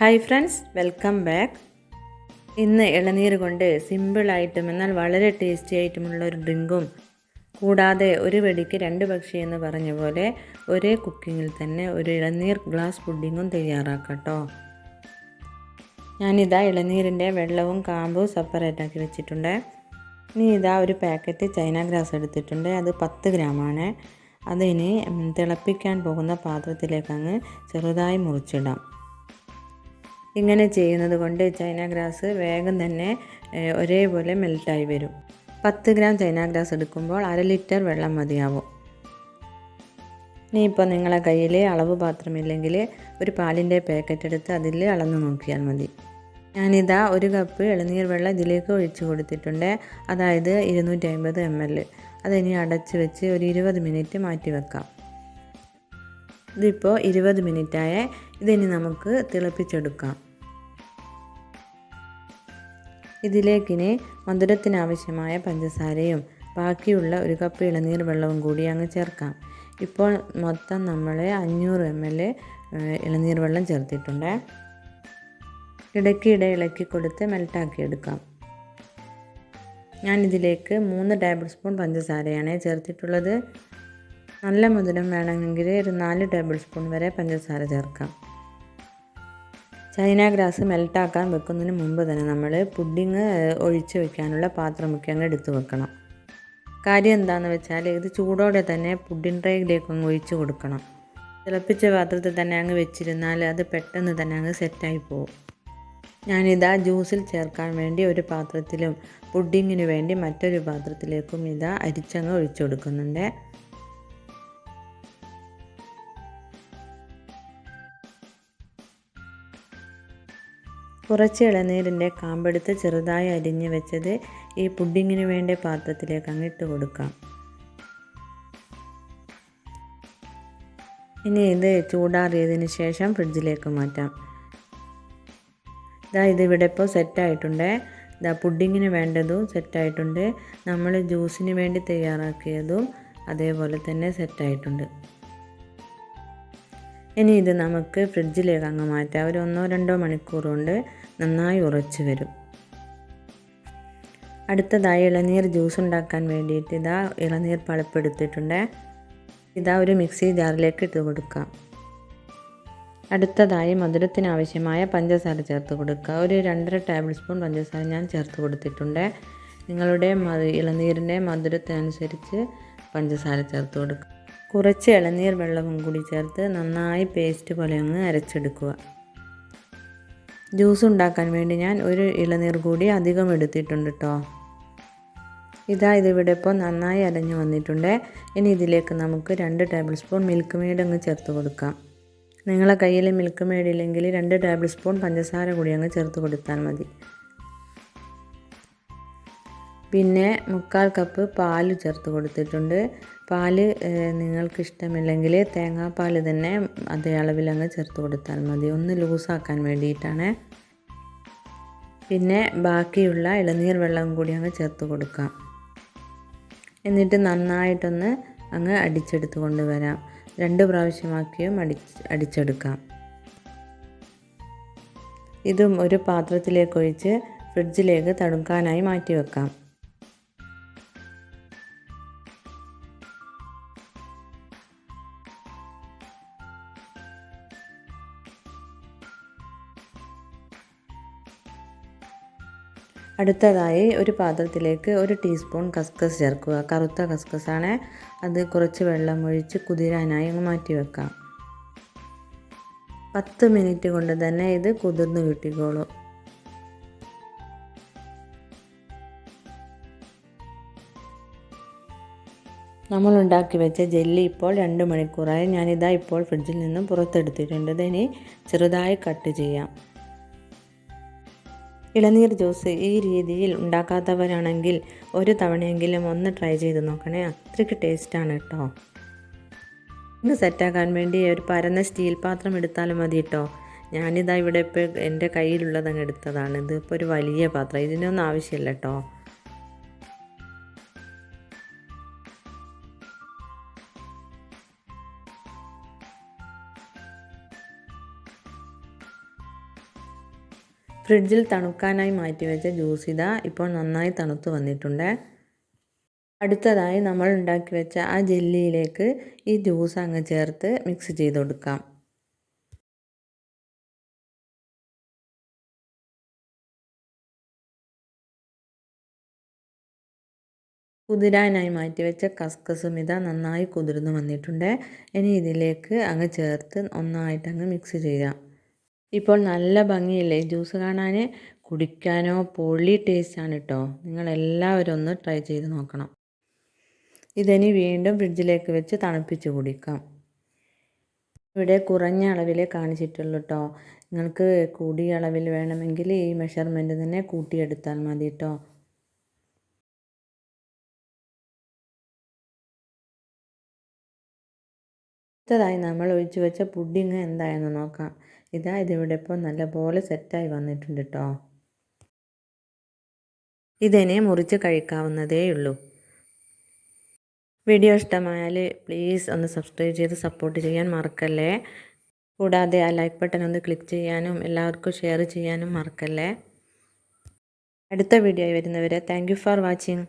Hi friends welcome back ഇന്ന് ഇളനീർ കൊണ്ട് സിമ്പിളായിട്ടും എന്നാൽ വളരെ ടേസ്റ്റി ആയിട്ടുമുള്ള ഒരു ഡ്രിങ്കും കൂടാതെ ഒരു വെടിക്ക് രണ്ട് പക്ഷി എന്ന് പറഞ്ഞ പോലെ ഒരേ കുക്കിങ്ങിൽ തന്നെ ഒരു ഇളനീർ ഗ്ലാസ് പുഡിങ്ങും തയ്യാറാക്കട്ടോ. കേട്ടോ ഞാനിതാ ഇളനീരിന്റെ വെള്ളവും കാമ്പും സെപ്പറേറ്റ് ആക്കി വെച്ചിട്ടുണ്ട്. ഇനി ഇതാ ഒരു പാക്കറ്റ് ചൈന ഗ്രാസ് എടുത്തിട്ടുണ്ട്. അത് പത്ത് ഗ്രാമാണ് അതിനി തിളപ്പിക്കാൻ പോകുന്ന പാത്രത്തിലേക്ക് അങ്ങ് ചെറുതായി മുറിച്ചിടാം. ഇങ്ങനെ ചെയ്യുന്നത് കൊണ്ട് ചൈന ഗ്രാസ് വേഗം തന്നെ ഒരേപോലെ മെൽറ്റായി വരും. പത്ത് ഗ്രാം ചൈന ഗ്രാസ് എടുക്കുമ്പോൾ അര ലിറ്റർ വെള്ളം മതിയാവും. ഇനിയിപ്പോൾ നിങ്ങളെ കയ്യിൽ അളവ് പാത്രമില്ലെങ്കിൽ ഒരു പാലിന്റെ പാക്കറ്റ് എടുത്ത് അതിൽ അളന്ന് നോക്കിയാൽ മതി. ഞാനിതാ ഒരു കപ്പ് ഇളനീർ വെള്ളം ഇതിലേക്ക് ഒഴിച്ചു കൊടുത്തിട്ടുണ്ട്. അതായത് ഇരുന്നൂറ്റി അമ്പത് എം എൽ. അതിനി അടച്ച് വെച്ച് ഒരു ഇരുപത് മിനിറ്റ് മാറ്റി വെക്കാം. ഇതിപ്പോൾ ഇരുപത് മിനിറ്റായ ഇതിനി നമുക്ക് തിളപ്പിച്ചെടുക്കാം. ഇതിലേക്കിനി മധുരത്തിനാവശ്യമായ പഞ്ചസാരയും ബാക്കിയുള്ള ഒരു കപ്പ് ഇളനീർ വെള്ളവും കൂടി അങ്ങ് ചേർക്കാം. ഇപ്പോൾ മൊത്തം നമ്മൾ അഞ്ഞൂറ് എം എൽ ഇളനീർ വെള്ളം ചേർത്തിട്ടുണ്ട്. ഇടയ്ക്കിടെ ഇളക്കി കൊടുത്ത് മെൽട്ടാക്കി എടുക്കാം. ഞാൻ ഇതിലേക്ക് മൂന്ന് ടേബിൾ സ്പൂൺ പഞ്ചസാരയാണ് ചേർത്തിട്ടുള്ളത്. നല്ല മധുരം വേണമെങ്കിൽ ഒരു നാല് ടേബിൾ സ്പൂൺ വരെ പഞ്ചസാര ചേർക്കാം. ചൈന ഗ്രാസ് മെൽട്ടാക്കാൻ വെക്കുന്നതിന് മുമ്പ് തന്നെ നമ്മൾ പുഡിങ് ഒഴിച്ച് വെക്കാനുള്ള പാത്രമൊക്കെ അങ്ങ് എടുത്ത് വെക്കണം. കാര്യം എന്താണെന്ന് വെച്ചാൽ ഇത് ചൂടോടെ തന്നെ പുഡിൻ ട്രേയിലേക്ക് അങ്ങ് ഒഴിച്ച് കൊടുക്കണം. തിളപ്പിച്ച പാത്രത്തിൽ തന്നെ അങ്ങ് വെച്ചിരുന്നാൽ അത് പെട്ടെന്ന് തന്നെ അങ്ങ് സെറ്റായി പോകും ഞാനിതാ ജ്യൂസിൽ ചേർക്കാൻ വേണ്ടി ഒരു പാത്രത്തിലും പുഡിങ്ങിന് വേണ്ടി മറ്റൊരു പാത്രത്തിലേക്കും ഇതാ അരിച്ചങ്ങ് ഒഴിച്ചു കൊടുക്കുന്നുണ്ട്. കുറച്ച് ഇളനീരിന്റെ കാമ്പെടുത്ത് ചെറുതായി അരിഞ്ഞ് വെച്ചത് ഈ പുഡിങ്ങിന് വേണ്ട പാത്രത്തിലേക്ക് അങ്ങിട്ട് കൊടുക്കാം. ഇനി ഇത് ചൂടാറിയതിന് ശേഷം ഫ്രിഡ്ജിലേക്ക് മാറ്റാം. ഇതാ ഇതിവിടെ ഇപ്പോൾ സെറ്റായിട്ടുണ്ട്. ഇതാ പുഡിങ്ങിന് വേണ്ടതും സെറ്റായിട്ടുണ്ട്. നമ്മൾ ജ്യൂസിന് വേണ്ടി തയ്യാറാക്കിയതും അതേപോലെ തന്നെ സെറ്റായിട്ടുണ്ട്. ഇനി ഇത് നമുക്ക് ഫ്രിഡ്ജിലേക്ക് അങ്ങ് മാറ്റാം. ഒരു ഒന്നോ രണ്ടോ മണിക്കൂർ കൊണ്ട് നന്നായി ഉറച്ച് വരും. അടുത്തതായി ഇളനീർ ജ്യൂസ് ഉണ്ടാക്കാൻ വേണ്ടിയിട്ട് ഇതാ ഇളനീർ പളപ്പെടുത്തിയിട്ടുണ്ട് ഇതാ ഒരു മിക്സി ജാറിലേക്ക് ഇട്ട് കൊടുക്കാം. അടുത്തതായി മധുരത്തിനാവശ്യമായ പഞ്ചസാര ചേർത്ത് കൊടുക്കുക ഒരു രണ്ടര ടേബിൾ സ്പൂൺ പഞ്ചസാര ഞാൻ ചേർത്ത് കൊടുത്തിട്ടുണ്ട്. നിങ്ങളുടെ ഇളനീരിന്റെ മധുരത്തിനനുസരിച്ച് പഞ്ചസാര ചേർത്ത് കൊടുക്കുക കുറച്ച് ഇളനീർ വെള്ളവും കൂടി ചേർത്ത് നന്നായി പേസ്റ്റ് പോലെ അങ്ങ് അരച്ചെടുക്കുക. ജ്യൂസ് ഉണ്ടാക്കാൻ വേണ്ടി ഞാൻ ഒരു ഇളനീർ കൂടി അധികം എടുത്തിട്ടുണ്ട് കേട്ടോ ഇതാ ഇതിവിടെ ഇപ്പോൾ നന്നായി അരഞ്ഞു വന്നിട്ടുണ്ട്. ഇനി ഇതിലേക്ക് നമുക്ക് രണ്ട് ടേബിൾ സ്പൂൺ മിൽക്ക് മെയ്ഡ് അങ്ങ് ചേർത്ത് കൊടുക്കാം. നിങ്ങളെ കയ്യിൽ മിൽക്ക് മെയ്ഡ് ഇല്ലെങ്കിൽ രണ്ട് ടേബിൾ സ്പൂൺ പഞ്ചസാര കൂടി അങ്ങ് ചേർത്ത് കൊടുത്താൽ മതി. പിന്നെ മുക്കാൽ കപ്പ് പാൽ ചേർത്ത് കൊടുത്തിട്ടുണ്ട്. പാൽ നിങ്ങൾക്ക് ഇഷ്ടമില്ലെങ്കിൽ തേങ്ങാപ്പാൽ തന്നെ അതേ അളവിൽ അങ്ങ് ചേർത്ത് കൊടുത്താൽ മതി. ഒന്ന് ലൂസാക്കാൻ വേണ്ടിയിട്ടാണ്. പിന്നെ ബാക്കിയുള്ള ഇളനീർ വെള്ളം കൂടി അങ്ങ് ചേർത്ത് കൊടുക്കാം. എന്നിട്ട് നന്നായിട്ടൊന്ന് അങ്ങ് അടിച്ചെടുത്ത് കൊണ്ടുവരാം രണ്ട് പ്രാവശ്യമാക്കിയും അടി അടിച്ചെടുക്കാം. ഇതും ഒരു പാത്രത്തിലേക്ക് ഒഴിച്ച് ഫ്രിഡ്ജിലേക്ക് തണുക്കാനായി മാറ്റി വെക്കാം. അടുത്തതായി ഒരു പാത്രത്തിലേക്ക് ഒരു ടീസ്പൂൺ കസ്കസ് ചേർക്കുക. കറുത്ത കസ്കസാണ്. അത് കുറച്ച് വെള്ളം ഒഴിച്ച് കുതിരാനായി മാറ്റി വെക്കാം. പത്ത് മിനിറ്റ് കൊണ്ട് തന്നെ ഇത് കുതിർന്ന് കിട്ടിക്കോളും. നമ്മൾ ഉണ്ടാക്കി വെച്ച ജെല്ലി ഇപ്പോൾ രണ്ട് മണിക്കൂറായി. ഞാനിതാ ഇപ്പോൾ ഫ്രിഡ്ജിൽ നിന്നും പുറത്തെടുത്തിട്ടുണ്ട്. ഇതിനി ചെറുതായി കട്ട് ചെയ്യാം. ഇളനീർ ജ്യൂസ് ഈ രീതിയിൽ ഉണ്ടാക്കാത്തവരാണെങ്കിൽ ഒരു തവണയെങ്കിലും ഒന്ന് ട്രൈ ചെയ്ത് നോക്കണേ. അത്രയ്ക്ക് ടേസ്റ്റാണ് കേട്ടോ. ഇന്ന് സെറ്റാക്കാൻ വേണ്ടി ഒരു പരന്ന സ്റ്റീൽ പാത്രം എടുത്താലും മതി കേട്ടോ. ഞാനിതാ ഇവിടെ ഇപ്പോൾ എന്റെ കയ്യിലുള്ളത് അങ്ങ് എടുത്തതാണ്. ഇതിപ്പോൾ ഒരു വലിയ പാത്രം. ഇതിനൊന്നും ആവശ്യമില്ല കേട്ടോ. ഫ്രിഡ്ജിൽ തണുക്കാനായി മാറ്റി വെച്ച ജ്യൂസ് ഇതാ ഇപ്പോൾ നന്നായി തണുത്ത് വന്നിട്ടുണ്ട്. അടുത്തതായി നമ്മൾ ഉണ്ടാക്കി വെച്ച ആ ജെല്ലിയിലേക്ക് ഈ ജ്യൂസ് അങ്ങ് ചേർത്ത് മിക്സ് ചെയ്ത് കൊടുക്കാം. കുതിരാനായി മാറ്റി വെച്ച കസ്കസും ഇതാ നന്നായി കുതിർന്ന് വന്നിട്ടുണ്ട്. ഇനി ഇതിലേക്ക് അങ്ങ് ചേർത്ത് ഒന്നായിട്ട് അങ്ങ് മിക്സ് ചെയ്യാം. ഇപ്പോൾ നല്ല ഭംഗിയില്ലേ? ജ്യൂസ് കാണാൻ കുടിക്കാനോ പൊള്ളി ടേസ്റ്റാണ് കേട്ടോ നിങ്ങളെല്ലാവരും ഒന്ന് ട്രൈ ചെയ്ത് നോക്കണം. ഇതിനി വീണ്ടും ഫ്രിഡ്ജിലേക്ക് വെച്ച് തണുപ്പിച്ച് കുടിക്കാം. ഇവിടെ കുറഞ്ഞ അളവിലേ കാണിച്ചിട്ടുള്ളൂ കേട്ടോ നിങ്ങൾക്ക് കൂടിയ അളവിൽ വേണമെങ്കിൽ ഈ മെഷർമെന്റ് തന്നെ കൂട്ടിയെടുത്താൽ മതി കേട്ടോ അടുത്തതായി നമ്മൾ ഒഴിച്ചു വെച്ച പുഡിങ് എന്തായെന്ന് നോക്കാം. ഇതാ ഇതിവിടെ ഇപ്പോൾ നല്ലപോലെ സെറ്റായി വന്നിട്ടുണ്ട് കേട്ടോ ഇതിനെ മുറിച്ച് കഴിക്കാവുന്നതേ ഉള്ളൂ. വീഡിയോ ഇഷ്ടമായാൽ പ്ലീസ് ഒന്ന് സബ്സ്ക്രൈബ് ചെയ്ത് സപ്പോർട്ട് ചെയ്യാൻ മറക്കല്ലേ? കൂടാതെ ആ ലൈക്ക് ബട്ടൺ ഒന്ന് ക്ലിക്ക് ചെയ്യാനും എല്ലാവർക്കും ഷെയർ ചെയ്യാനും മറക്കല്ലേ? അടുത്ത വീഡിയോ വരുന്നവരെ താങ്ക് ഫോർ വാച്ചിങ്